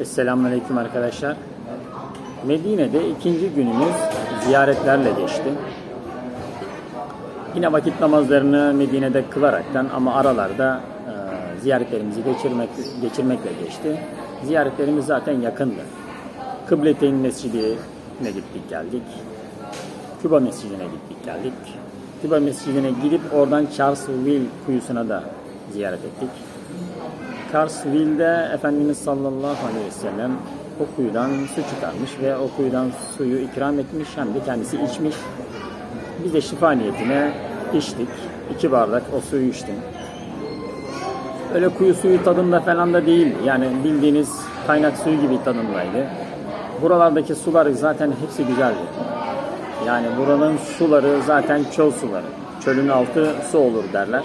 Esselamun Aleyküm arkadaşlar. Medine'de ikinci günümüz ziyaretlerle geçti. Yine vakit namazlarını Medine'de kılaraktan ama aralarda e, ziyaretlerimizi geçirmek, geçirmekle geçti. Ziyaretlerimiz zaten yakındı. Kıbleteyn Mescidi'ne gittik geldik. Küba Mescidi'ne gittik geldik. Küba Mescidi'ne gidip oradan Charlesville kuyusuna da ziyaret ettik. Carsville'de Efendimiz sallallahu aleyhi ve sellem o kuyudan su çıkarmış ve o kuyudan suyu ikram etmiş hem de kendisi içmiş. Biz de şifa niyetine içtik. İki bardak o suyu içtim. Öyle kuyu suyu tadında falan da değildi. Yani bildiğiniz kaynak suyu gibi tadındaydı. Buralardaki sular zaten hepsi güzeldi. Yani buranın suları zaten çöl suları. Çölün altı su olur derler.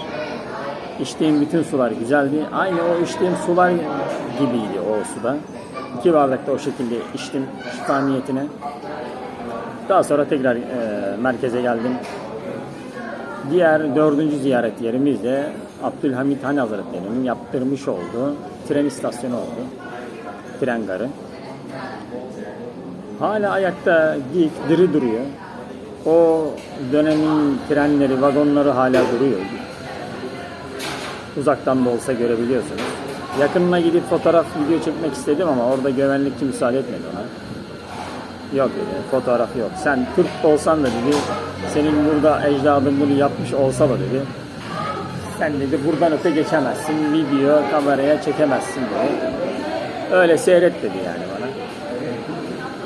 İçtiğim bütün sular güzeldi. Aynı o içtiğim sular gibiydi o suda. İki bardak da o şekilde içtim şifa niyetine. Daha sonra tekrar e, merkeze geldim. Diğer dördüncü ziyaret yerimiz de Abdülhamit Han Hazretleri'nin yaptırmış olduğu tren istasyonu oldu. Tren garı. Hala ayakta dik, diri duruyor. O dönemin trenleri, vagonları hala duruyor. Uzaktan da olsa görebiliyorsunuz. Yakınına gidip fotoğraf, video çekmek istedim ama orada güvenlikçi müsaade etmedi ona. Yok dedi, fotoğraf yok. Sen Türk olsan da dedi, senin burada ecdadın bunu yapmış olsa da dedi, sen dedi buradan öte geçemezsin, video kameraya çekemezsin dedi. Öyle seyret dedi yani bana.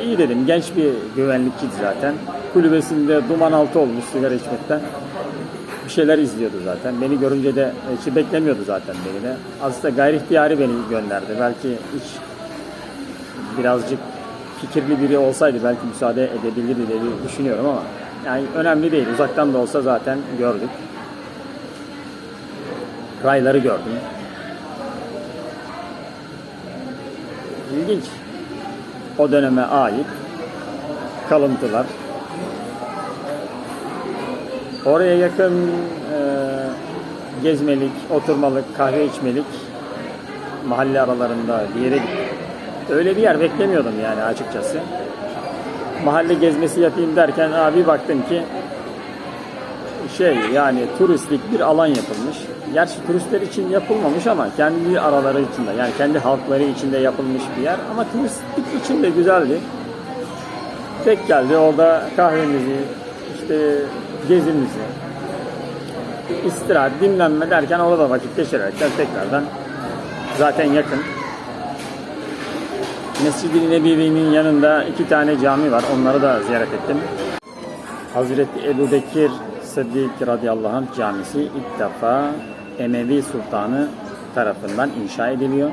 İyi dedim, genç bir güvenlikçiydi zaten. Kulübesinde duman altı olmuş sigara içmekten bir şeyler izliyordu zaten. Beni görünce de hiç beklemiyordu zaten beni de. Aslında gayri ihtiyari beni gönderdi. Belki hiç birazcık fikirli biri olsaydı belki müsaade edebilirdi diye düşünüyorum ama yani önemli değil. Uzaktan da olsa zaten gördük. Rayları gördüm. İlginç. O döneme ait kalıntılar. Oraya yakın e, gezmelik, oturmalık, kahve içmelik mahalle aralarında bir yere gittim. Öyle bir yer beklemiyordum yani açıkçası. Mahalle gezmesi yapayım derken abi baktım ki şey yani turistik bir alan yapılmış. Gerçi turistler için yapılmamış ama kendi araları içinde yani kendi halkları içinde yapılmış bir yer ama turistik için de güzeldi. Tek geldi orada kahvemizi işte gezimizi istirahat, dinlenme derken orada vakit geçirerekten tekrardan zaten yakın. Mescid-i Nebevi'nin yanında iki tane cami var. Onları da ziyaret ettim. Hazreti Ebu Bekir Sıddık radıyallahu anh camisi ilk defa Emevi Sultanı tarafından inşa ediliyor.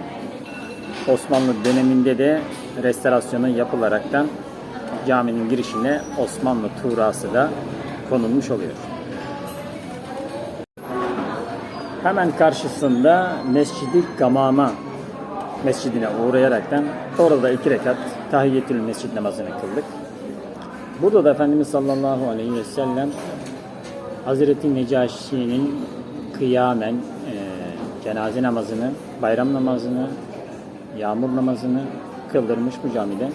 Osmanlı döneminde de restorasyonu yapılaraktan caminin girişine Osmanlı tuğrası da konulmuş oluyor. Hemen karşısında Mescid-i Gamama mescidine uğrayaraktan orada iki rekat tahiyyetül mescid namazını kıldık. Burada da Efendimiz sallallahu aleyhi ve sellem Hazreti Necaşi'nin kıyamen e, cenaze namazını, bayram namazını, yağmur namazını kıldırmış bu camide.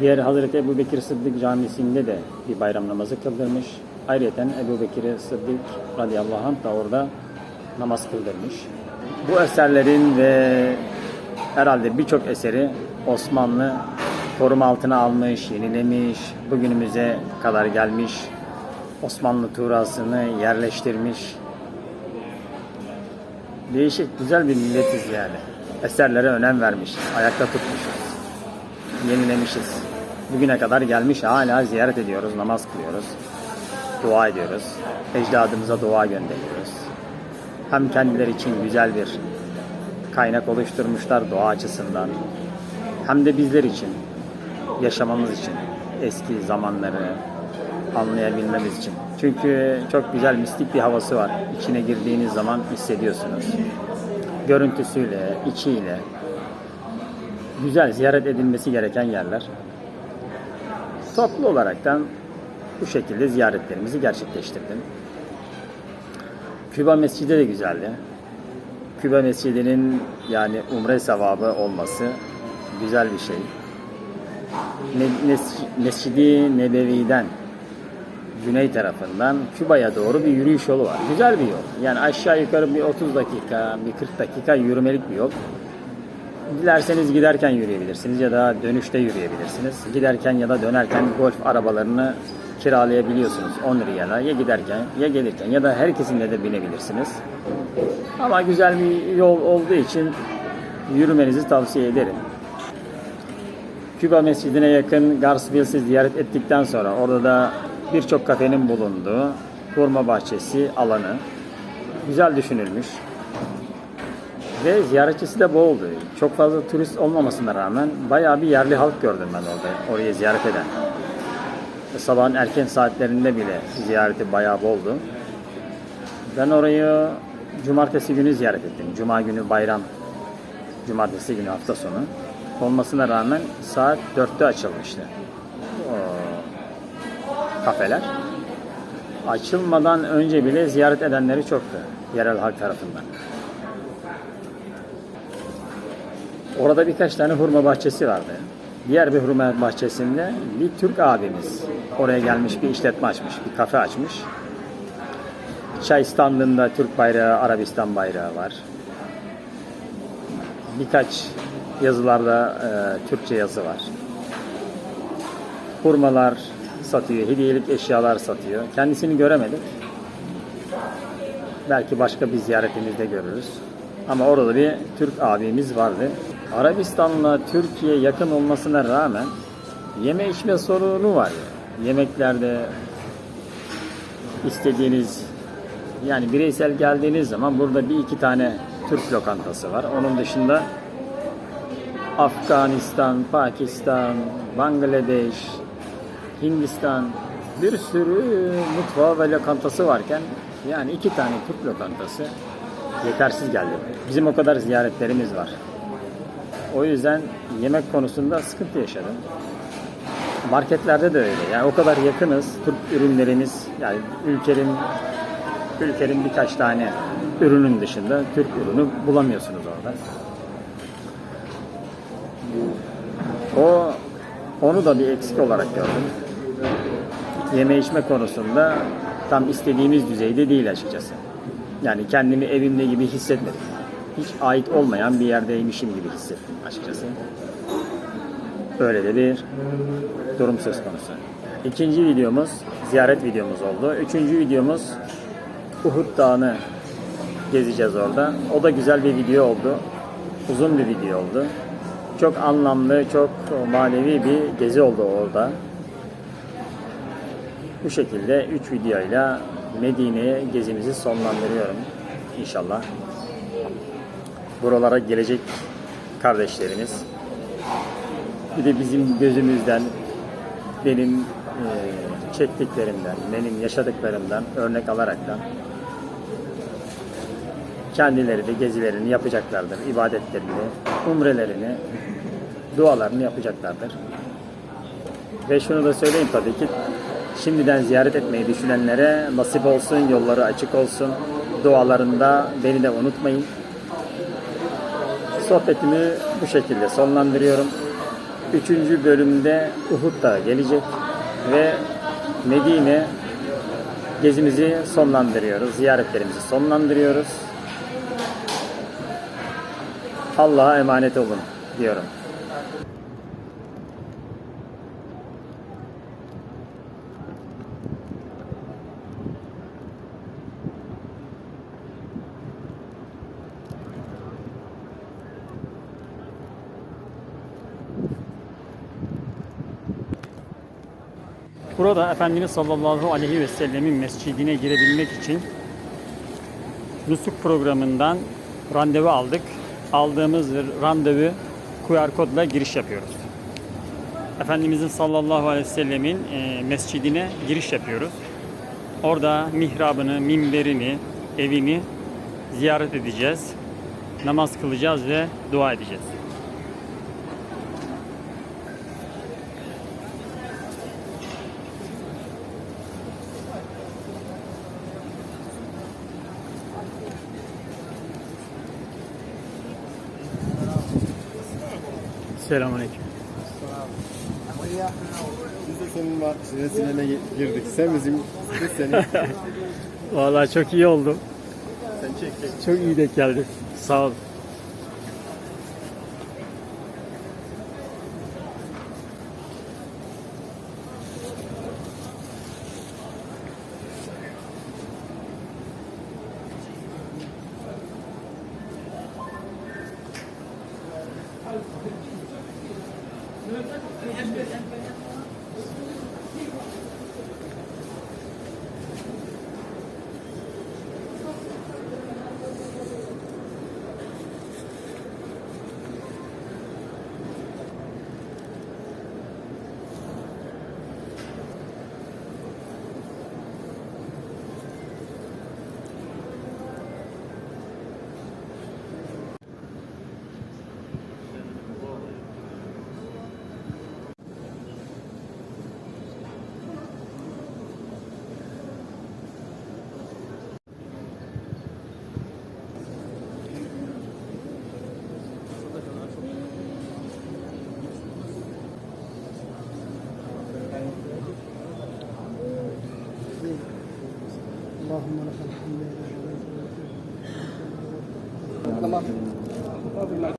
Diğer Hazreti Ebu Bekir Sıddık camisinde de bir bayram namazı kıldırmış. Ayrıca Ebu Bekir Sıddık radıyallahu anh da orada namaz kıldırmış. Bu eserlerin ve herhalde birçok eseri Osmanlı koruma altına almış, yenilemiş, bugünümüze kadar gelmiş. Osmanlı tuğrasını yerleştirmiş. Değişik, güzel bir milletiz yani. Eserlere önem vermişiz, ayakta tutmuşuz, yenilemişiz. Bugüne kadar gelmiş, hala ziyaret ediyoruz, namaz kılıyoruz, dua ediyoruz. Ecdadımıza dua gönderiyoruz. Hem kendileri için güzel bir kaynak oluşturmuşlar doğa açısından. Hem de bizler için, yaşamamız için, eski zamanları anlayabilmemiz için. Çünkü çok güzel mistik bir havası var. İçine girdiğiniz zaman hissediyorsunuz. Görüntüsüyle, içiyle güzel ziyaret edilmesi gereken yerler. Toplu olaraktan bu şekilde ziyaretlerimizi gerçekleştirdim. Küba Mescidi de güzeldi. Küba Mescidi'nin yani umre sevabı olması güzel bir şey. Mescidi Nebevi'den güney tarafından Küba'ya doğru bir yürüyüş yolu var. Güzel bir yol. Yani aşağı yukarı bir 30 dakika, bir 40 dakika yürümelik bir yol. Dilerseniz giderken yürüyebilirsiniz ya da dönüşte yürüyebilirsiniz. Giderken ya da dönerken golf arabalarını kiralayabiliyorsunuz 10 riyala. Ya giderken ya gelirken ya da herkesinle de binebilirsiniz. Ama güzel bir yol olduğu için yürümenizi tavsiye ederim. Küba Mescidi'ne yakın Garsville'si ziyaret ettikten sonra orada da birçok kafenin bulunduğu hurma bahçesi alanı güzel düşünülmüş. Ve ziyaretçisi de boldu. Çok fazla turist olmamasına rağmen bayağı bir yerli halk gördüm ben orada orayı ziyaret eden. Sabahın erken saatlerinde bile ziyareti bayağı boldu. Ben orayı cumartesi günü ziyaret ettim. Cuma günü bayram, cumartesi günü hafta sonu olmasına rağmen saat 4'te açılmıştı. O kafeler. Açılmadan önce bile ziyaret edenleri çoktu yerel halk tarafından. Orada birkaç tane hurma bahçesi vardı. Diğer bir hurma bahçesinde bir Türk abimiz oraya gelmiş bir işletme açmış, bir kafe açmış. Çay standında Türk bayrağı, Arabistan bayrağı var. Birkaç yazılarda e, Türkçe yazı var. Hurmalar satıyor, hediyelik eşyalar satıyor. Kendisini göremedik. Belki başka bir ziyaretimizde görürüz. Ama orada bir Türk abimiz vardı. Arabistan'la Türkiye yakın olmasına rağmen yeme içme sorunu var ya. Yemeklerde istediğiniz yani bireysel geldiğiniz zaman burada bir iki tane Türk lokantası var. Onun dışında Afganistan, Pakistan, Bangladeş, Hindistan bir sürü mutfağı ve lokantası varken yani iki tane Türk lokantası yetersiz geldi. Bizim o kadar ziyaretlerimiz var. O yüzden yemek konusunda sıkıntı yaşadım. Marketlerde de öyle. Yani o kadar yakınız. Türk ürünlerimiz yani ülkenin ülkenin birkaç tane ürünün dışında Türk ürünü bulamıyorsunuz orada. O onu da bir eksik olarak gördüm. Yeme içme konusunda tam istediğimiz düzeyde değil açıkçası. Yani kendimi evimde gibi hissetmedim. Hiç ait olmayan bir yerdeymişim gibi hissettim açıkçası. Böyle de bir durum söz konusu. İkinci videomuz ziyaret videomuz oldu. Üçüncü videomuz Uhud Dağı'nı gezeceğiz orada. O da güzel bir video oldu. Uzun bir video oldu. Çok anlamlı, çok manevi bir gezi oldu orada. Bu şekilde 3 videoyla Medine'ye gezimizi sonlandırıyorum inşallah. Buralara gelecek kardeşlerimiz bir de bizim gözümüzden benim e, çektiklerimden, benim yaşadıklarımdan örnek alaraktan kendileri de gezilerini yapacaklardır, ibadetlerini, umrelerini, dualarını yapacaklardır. Ve şunu da söyleyeyim tabii ki şimdiden ziyaret etmeyi düşünenlere nasip olsun, yolları açık olsun. Dualarında beni de unutmayın. Sohbetimi bu şekilde sonlandırıyorum. Üçüncü bölümde Uhud da gelecek ve Medine gezimizi sonlandırıyoruz. Ziyaretlerimizi sonlandırıyoruz. Allah'a emanet olun diyorum. Burada Efendimiz sallallahu aleyhi ve sellemin mescidine girebilmek için Nusuk programından randevu aldık. Aldığımız randevu QR kodla giriş yapıyoruz. Efendimizin sallallahu aleyhi ve sellemin e, mescidine giriş yapıyoruz. Orada mihrabını, minberini, evini ziyaret edeceğiz. Namaz kılacağız ve dua edeceğiz. Selamünaleyküm. Biz de senin resimlerine girdik. Sen bizim, biz senin. Vallahi çok iyi oldu. Sen çek çek. Çok iyi denk geldi. Sağ ol.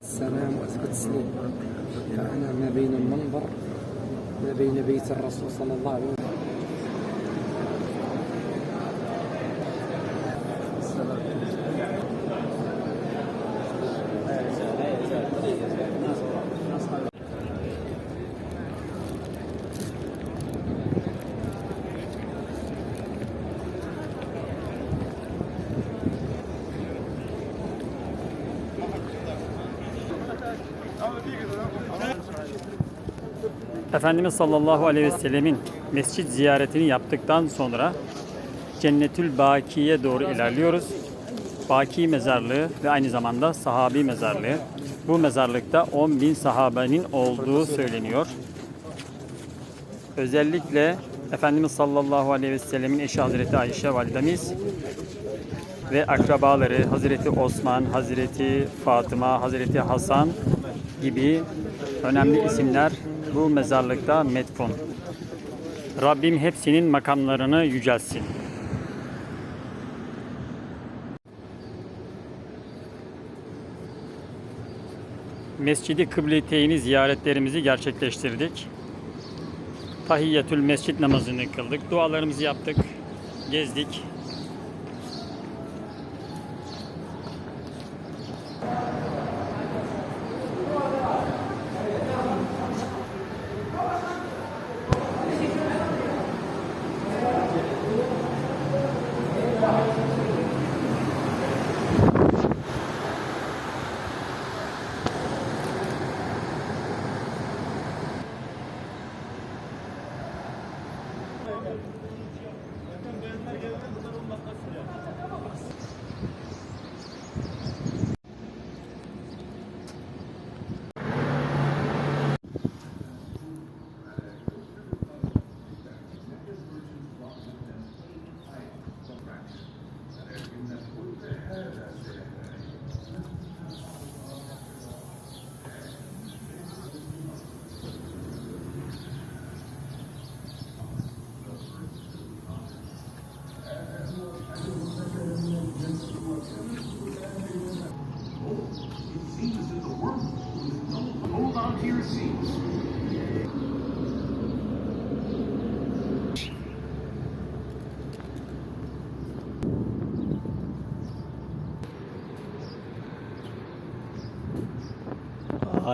السلام وأزكى التسليم فأنا ما بين المنبر ما بين بيت الرسول صلى الله عليه وسلم. Efendimiz sallallahu aleyhi ve sellemin mescit ziyaretini yaptıktan sonra Cennetül Baki'ye doğru ilerliyoruz. Baki mezarlığı ve aynı zamanda sahabi mezarlığı. Bu mezarlıkta 10 bin sahabenin olduğu söyleniyor. Özellikle Efendimiz sallallahu aleyhi ve sellemin eşi Hazreti Ayşe validemiz ve akrabaları Hazreti Osman, Hazreti Fatıma, Hazreti Hasan gibi önemli isimler bu mezarlıkta metfun. Rabbim hepsinin makamlarını yücelsin. Mescidi Kıbleteyni ziyaretlerimizi gerçekleştirdik. Tahiyyetül Mescid namazını kıldık. Dualarımızı yaptık. Gezdik.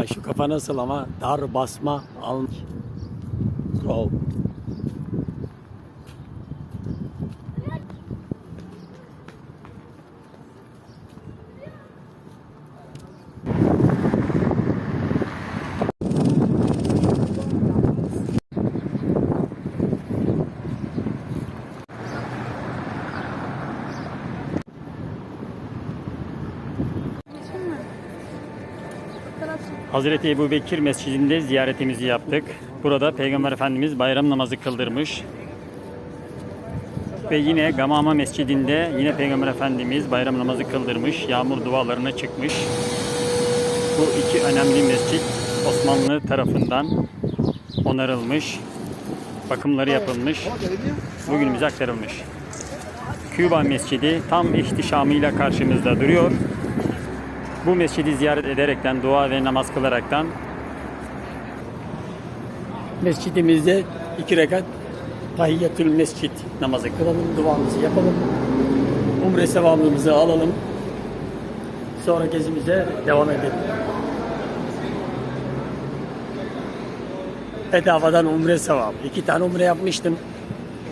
Şu kafa nasıl ama dar basma al. Roll. Hazreti Ebu Bekir Mescidinde ziyaretimizi yaptık. Burada Peygamber Efendimiz bayram namazı kıldırmış. Ve yine Gamama Mescidinde yine Peygamber Efendimiz bayram namazı kıldırmış. Yağmur dualarına çıkmış. Bu iki önemli mescit Osmanlı tarafından onarılmış, bakımları yapılmış, bugünümüze aktarılmış. Küba Mescidi tam ihtişamıyla karşımızda duruyor. Bu mescidi ziyaret ederekten, dua ve namaz kılaraktan mescidimizde iki rekat tahiyyatül mescid namazı kılalım, duamızı yapalım. Umre sevabımızı alalım. Sonra gezimize devam edelim. Bedavadan umre sevabı. İki tane umre yapmıştım.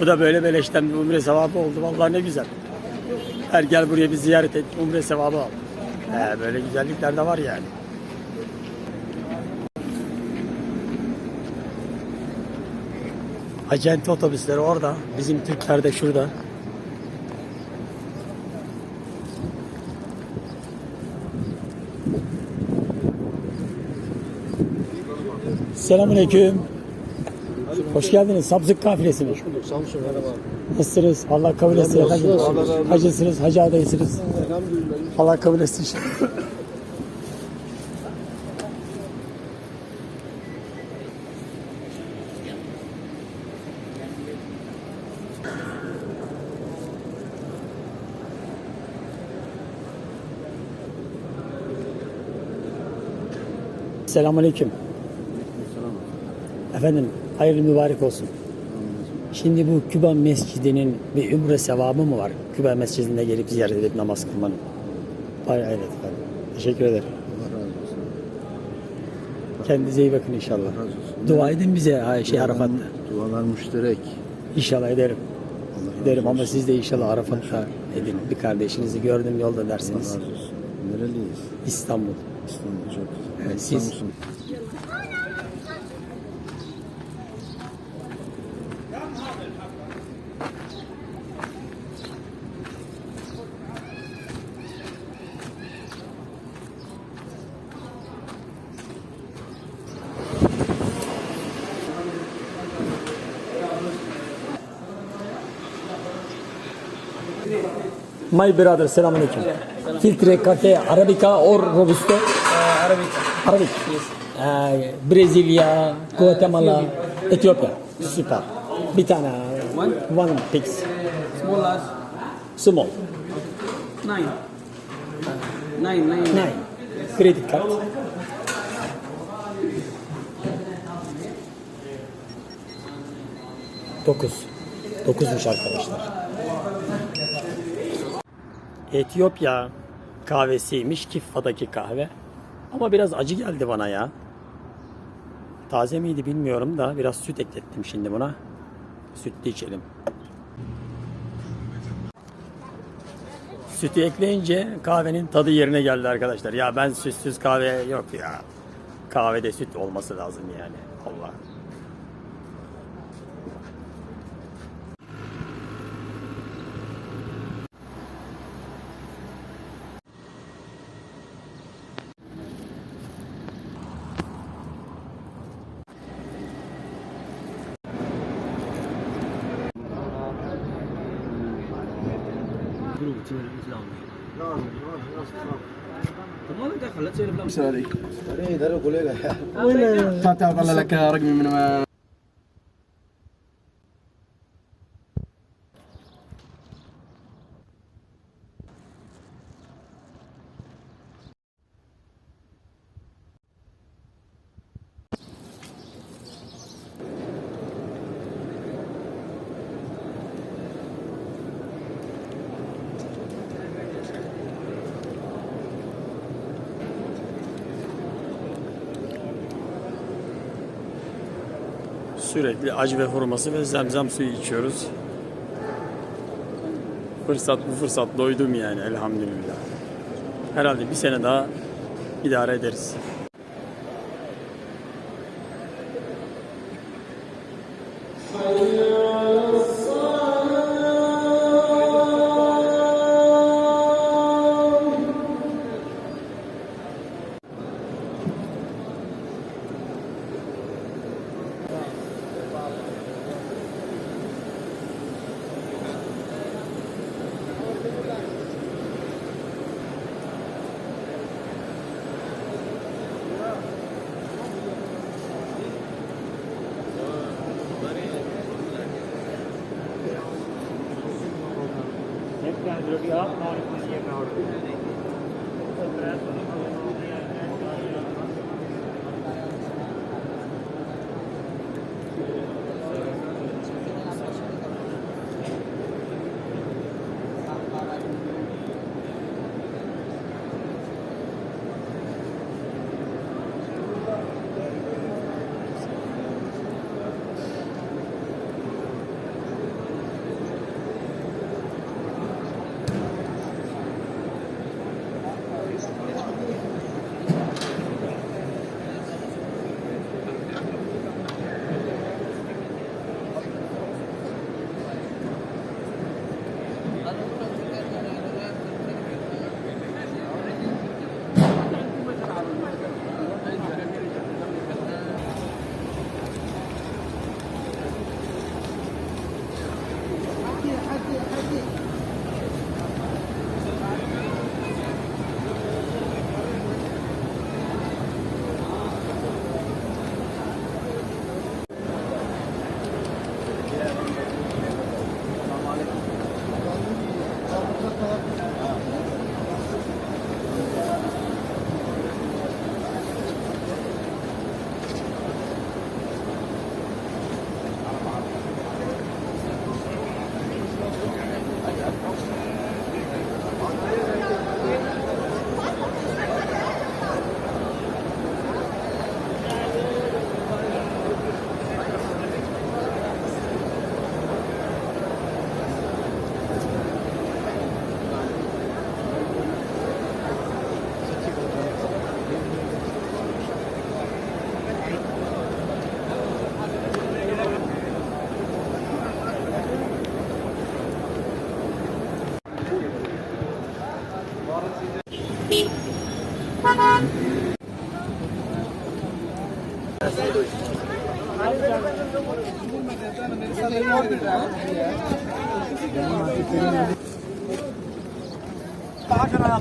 Bu da böyle beleşten bir umre sevabı oldu. Vallahi ne güzel. Her gel buraya bir ziyaret et, umre sevabı al. He, böyle güzellikler de var yani. Acente otobüsleri orada. Bizim Türkler de şurada. Selamünaleyküm. Hoş geldiniz. Sabzık kafilesi mi? Samsun merhaba. Nasılsınız? Allah kabul etsin efendim. Hacısınız, hacı adaysınız. Elhamdülillah. Allah kabul etsin. Selamünaleyküm. Efendim, hayırlı mübarek olsun. Şimdi bu Küba Mescidi'nin bir ümre sevabı mı var? Küba Mescidi'nde gelip ziyaret edip namaz kılmanın. Hay evet efendim. Teşekkür ederim. Allah razı olsun. Kendinize iyi bakın inşallah. Allah razı olsun. Dua edin bize ha, şey Arafat'ta. Dualar müşterek. İnşallah ederim. Allah Ederim ama siz de inşallah Arafat'ta edin. Bir kardeşinizi gördüm yolda Allah dersiniz. razı olsun. Nereliyiz? İstanbul. İstanbul çok güzel. Evet, siz- Samsun. My brother, selamünaleyküm. Filtre, kafe, arabica or robusto? Arabic. Arabic. Ee, Brezilya, Guatemala, Etiyopya. Süper. Bir tane. One? One pigs. Small large. Small. Nine. Nine, nine. Nine. Credit card. Dokuz. Dokuzmuş arkadaşlar. Etiyopya kahvesiymiş Kiffa'daki kahve. Ama biraz acı geldi bana ya. Taze miydi bilmiyorum da biraz süt eklettim şimdi buna. Sütlü içelim. Sütü ekleyince kahvenin tadı yerine geldi arkadaşlar. Ya ben sütsüz kahve yok ya. Kahvede süt olması lazım yani. Allah. السلام عليكم. إيه طيب، طيب، الله لك رقمي من Sürekli acı ve hurması ve zemzem suyu içiyoruz. Fırsat bu fırsat doydum yani elhamdülillah. Herhalde bir sene daha idare ederiz.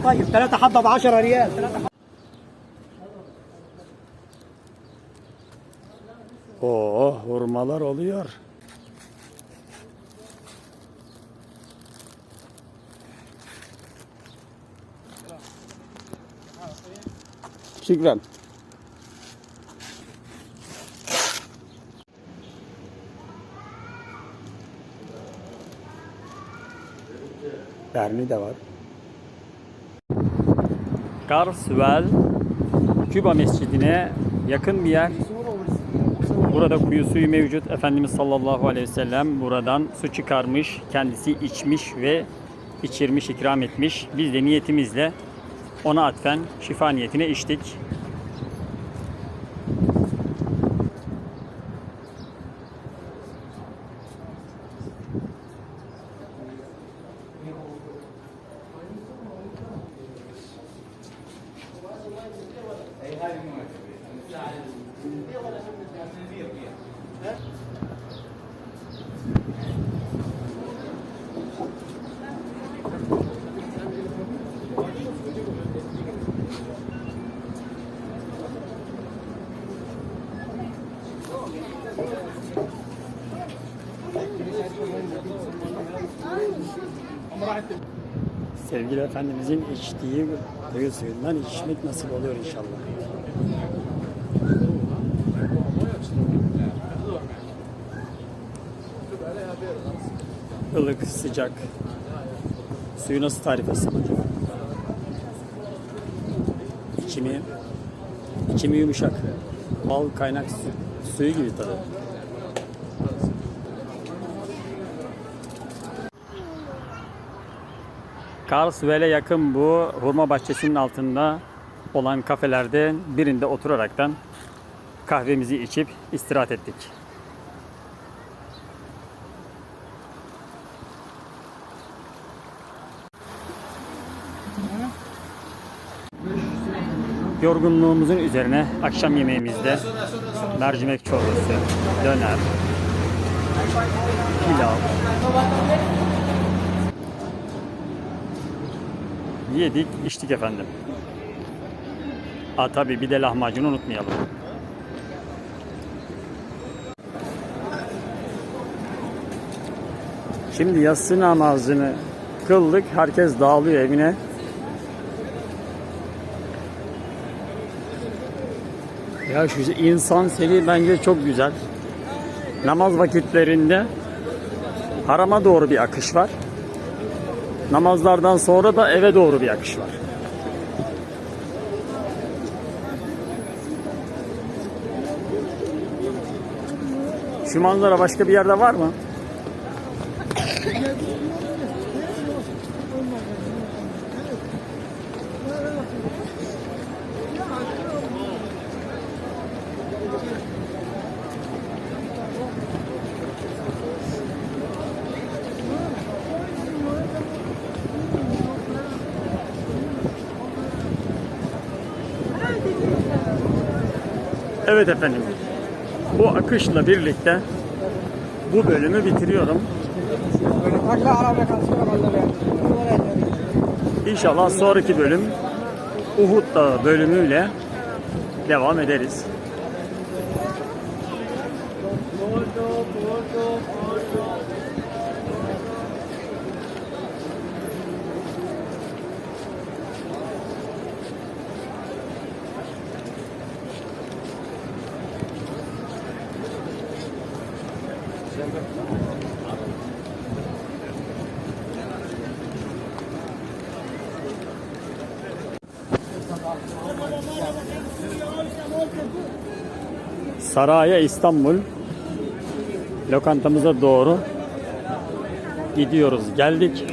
طيب ثلاثة حبة ب 10 ريال Oo, hurmalar oluyor. Şükran. Derni de var. Garswell Küba Mescidi'ne yakın bir yer. Burada kuyu suyu mevcut. Efendimiz sallallahu aleyhi ve sellem buradan su çıkarmış, kendisi içmiş ve içirmiş, ikram etmiş. Biz de niyetimizle ona atfen şifa niyetine içtik. Sevgili Efendimizin içtiği kuyu suyundan içmek nasip oluyor inşallah. Ilık, sıcak. Suyu nasıl tarif etsem acaba? İçimi, içimi yumuşak. Bal kaynak su- suyu gibi tadı. Karlsruhe'ye yakın bu hurma bahçesinin altında olan kafelerde birinde oturaraktan kahvemizi içip istirahat ettik. Yorgunluğumuzun üzerine akşam yemeğimizde mercimek çorbası, döner, pilav, yedik, içtik efendim. Ha tabii bir de lahmacunu unutmayalım. Şimdi yatsı namazını kıldık. Herkes dağılıyor evine. Ya şu insan seli bence çok güzel. Namaz vakitlerinde harama doğru bir akış var. Namazlardan sonra da eve doğru bir akış var. Şu manzara başka bir yerde var mı? Evet efendim. Bu akışla birlikte bu bölümü bitiriyorum. İnşallah sonraki bölüm Uhud Dağı bölümüyle devam ederiz. Saraya İstanbul lokantamıza doğru gidiyoruz. Geldik.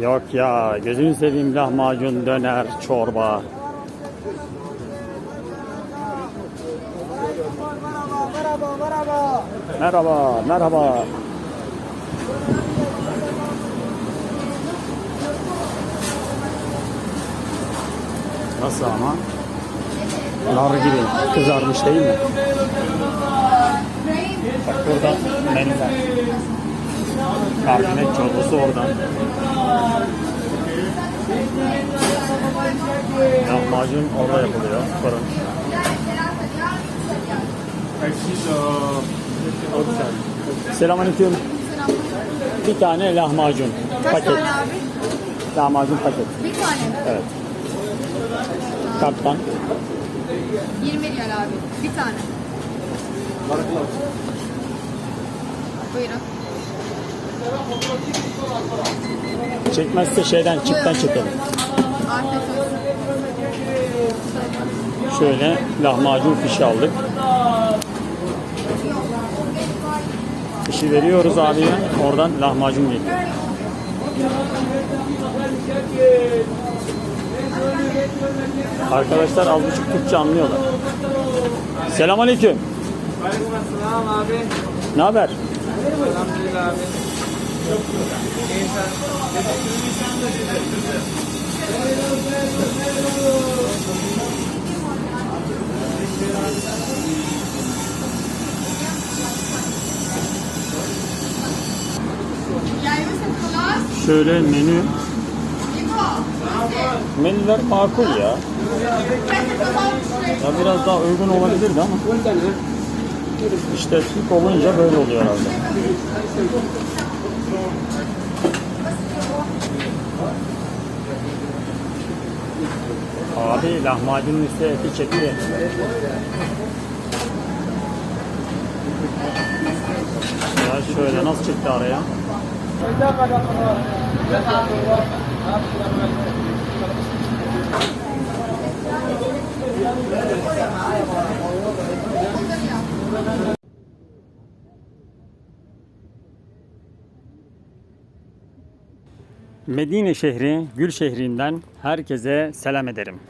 Yok ya gözünü seveyim lahmacun, döner, çorba. Merhaba, merhaba. Nasıl ama? Nar gibi kızarmış değil mi? Bak burada menüler. Mercimek çorbası oradan. Lahmacun orada yapılıyor. Fırın. Selamünaleyküm. Bir tane lahmacun. Kaç paket. tane abi? Lahmacun paket. Bir tane mi? Evet. Karttan. 20 riyal abi. Bir tane. Buyurun. Çekmezse şeyden çipten çekelim. Afiyet olsun. Şöyle lahmacun fişi aldık. Fişi veriyoruz abiye. Oradan lahmacun geliyor. Arkadaşlar az buçuk Türkçe anlıyorlar. Selamünaleyküm. Selam abi. Ne haber? Elhamdülillah abi. Misin klas? Şöyle menü. Menüler makul ya. Ya biraz daha uygun olabilirdi ama. İşte Türk olunca böyle oluyor herhalde. Abi lahmacunun üstü eti çekiyor. Ya şöyle nasıl çıktı araya? Medine şehri, Gül şehrinden herkese selam ederim.